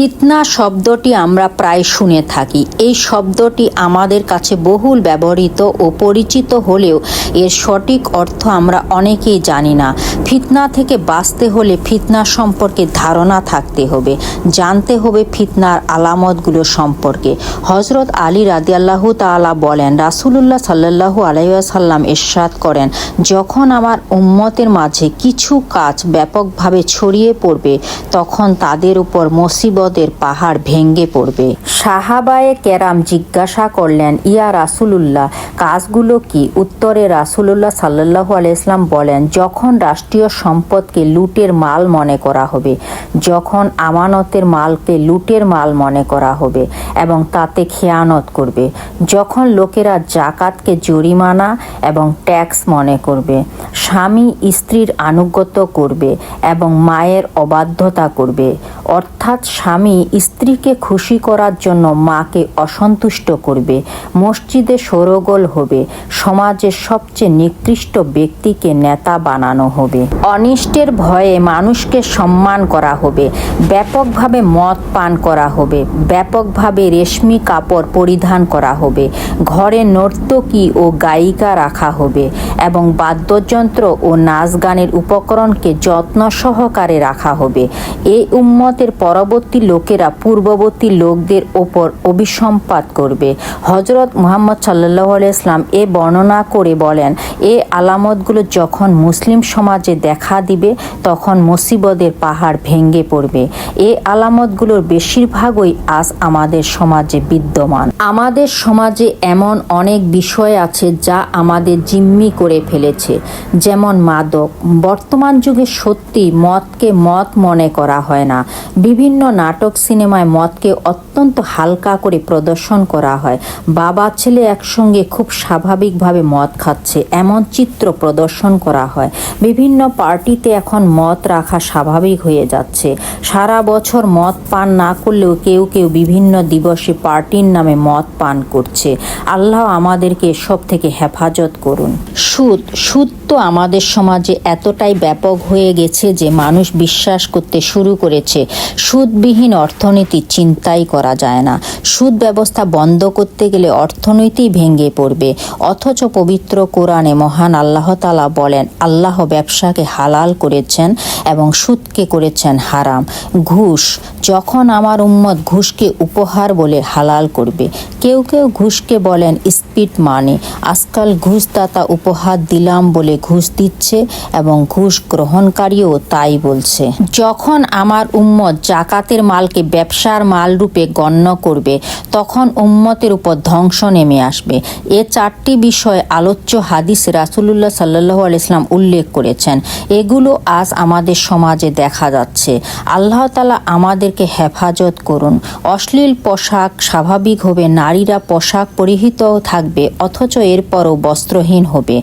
ফিতনা শব্দটি আমরা প্রায় শুনে থাকি। এই শব্দটি আমাদের কাছে বহুল ব্যবহৃত ও পরিচিত হলেও এর সঠিক অর্থ আমরা অনেকেই জানি না। ফিতনা থেকে বাঁচতে হলে ফিতনা সম্পর্কে ধারণা থাকতে হবে। জানতে হবে ফিতনার আলামতগুলো সম্পর্কে। হজরত আলী রাদিয়াল্লাহু তাআলা বলেন, রাসূলুল্লাহ সাল্লাল্লাহু আলাইসাল্লাম এরশাদ করেন, যখন আমার উম্মতের মাঝে কিছু কাজ ব্যাপকভাবে ছড়িয়ে পড়বে, তখন তাদের উপর মুসিবতের পাহাড় ভেঙ্গে পড়বে। সাহাবায়ে কেরাম জিজ্ঞাসা করলেন, ইয়া রাসুলুল্লাহ, কাজগুলো কি? উত্তরে রাসুল্লাহ সাল্লাহ আলাইসলাম ইসলাম বলেন, যখন রাষ্ট্রীয় সম্পদকে লুটের মাল মনে করা হবে যখন আমানতের মালকে লুটের মাল মনে করা হবে এবং তাতে খেয়ানত করবে, যখন লোকেরা জাকাতকে জরিমানা এবং ট্যাক্স মনে করবে, স্বামী স্ত্রীর আনুগত্য করবে এবং মায়ের অবাধ্যতা করবে, অর্থাৎ স্বামী স্ত্রীকে খুশি করার জন্য মাকে অসন্তুষ্ট করবে, মসজিদে সরগোল হবে, সমাজের সবচেয়ে নিকৃষ্ট ব্যক্তিকে নেতা বানানো হবে। অনিষ্টের ভয়ে মানুষকে সম্মান করা হবে। ব্যাপকভাবে মদ পান করা হবে। ব্যাপকভাবে রেশমি কাপড় পরিধান করা হবে। ঘরে নর্তকী ও গায়িকা রাখা হবে এবং বাদ্যযন্ত্র ও নাচ গানের উপকরণকে যত্ন সহকারে রাখা হবে। এই উম্মতের পরবর্তী লোকেরা পূর্ববর্তী লোকদের ওপর অভিসম্পাত করবে। হজরত মুহাম্মদ সাল্লাহ ইসলাম এ বর্ণনা করে বলেন, এ আলামতগুলো যখন মুসলিম সমাজে দেখা দিবে, তখন মুসিবদের পাহাড় ভেঙ্গে পড়বে। এ আলামতগুলোর বেশিরভাগই আজ আমাদের সমাজে বিদ্যমান। আমাদের সমাজে এমন অনেক বিষয় আছে যা আমাদের জিম্মি করে ফেলেছে। যেমন মাদক। বর্তমান যুগে সত্যি মদকে মত মনে করা হয় না। বিভিন্ন নাটক সিনেমায় মদকে অত্যন্ত হালকা করে প্রদর্শন করা হয়। বাবা ছেলে একসঙ্গে খুব স্বাভাবিকভাবে মদ খাচ্ছে। এমন চিত্র প্রদর্শন করা হয়। বিভিন্ন পার্টিতে এখন মদ রাখা স্বাভাবিক হয়ে যাচ্ছে। সারা বছর মদ পান না করলেও কেউ কেউ বিভিন্ন দিবসে পার্টির নামে মদ পান করছে। আল্লাহ আমাদেরকে সব থেকে হেফাজত করুন। সুদ সুদ তো আমাদের সমাজে এতটাই ব্যাপক হয়ে গেছে যে মানুষ বিশ্বাস করতে শুরু করেছে। সুদবিহীন অর্থনীতি চিন্তাই করা যায় না। সুদ ব্যবস্থা বন্ধ করতে গেলে অর্থনীতি ভেঙে পড়বে। অথচ পবিত্র কোরআনে মহান আল্লাহ তালা বলেন, আল্লাহ ব্যবসাকে হালাল করেছেন এবং সুদকে করেছেন হারাম। ঘুষ, যখন আমার উম্মত ঘুষকে উপহার বলে হালাল করবে, কেউ কেউ ঘুষকে বলেন স্পিড মানে। আজকাল ঘুষদাতা উপহার দিলাম বলে ঘুষ দিচ্ছে এবং ঘুষ গ্রহণকারীও তাই বলছে। যখন আমার উম্মত জাকাতের মালকে ব্যবসার মাল রূপে গণ্য করবে, তখন উম্মতের উপর ধ্বংস নেমে আসবে। এ চারটি বিষয় আলোচ্য হাদিস রাসুলুল্লাহ সাল্লাহ আলাইসলাম উল্লেখ করেছেন। এগুলো আজ আমাদের সমাজে দেখা যাচ্ছে। আল্লাহ তালা আমাদেরকে হেফাজত করুন। অশ্লীল পোশাক স্বাভাবিক হবে, নারীরা পোশাক পরিহিত থাকবে, অথচ এরপরও বস্ত্রহীন হবে।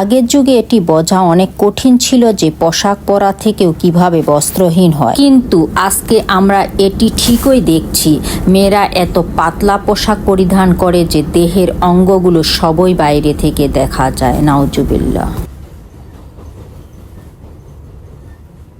আগের যুগে এটি বোঝা অনেক কঠিন ছিল যে পোশাক পরা থেকেও কীভাবে বস্ত্রহীন হয়। কিন্তু আজকে আমরা এটি ঠিকই দেখছি। মেয়েরা এত পাতলা পোশাক পরিধান করে যে দেহের অঙ্গগুলো সবই বাইরে থেকে দেখা যায়। নাউজুবিল্লাহ।